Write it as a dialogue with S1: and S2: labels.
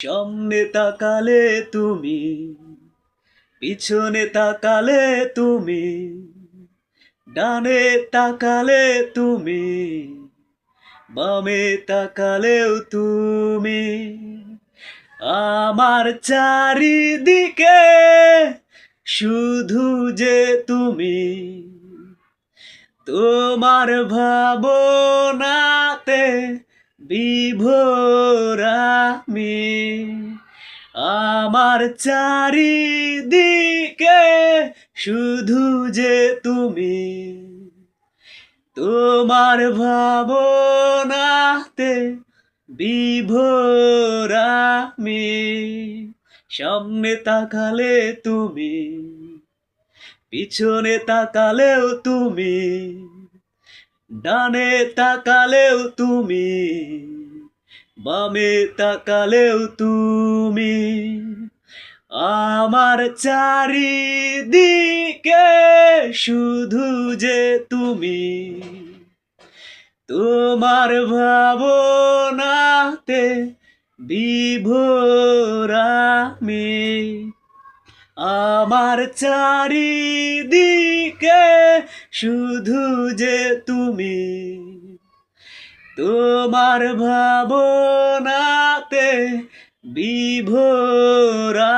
S1: সামনে তাকালে তুমি, পিছনে তাকালে তুমি, ডানে তাকালে তুমি, বামে তাকালেও তুমি। আমার চারিদিকে শুধু যে তুমি, তোমার ভাবনাতে বিভোর আমি আমার চারিদিকে শুধু যে তুমি। তোমার ভাবনাতে বিভোর আমি সামনে তাকালে তুমি, পিছনে তাকালেও তুমি। ডানে তাকালেও তুমি, বামে তাকালেও তুমি। আমার চারিদিকে শুধু যে তুমি, তোমার ভাবনাতে বিভোর আমি। আমার চারিদিকে শুধু যে তুমি তোমার ভাবনাতে বিভোরা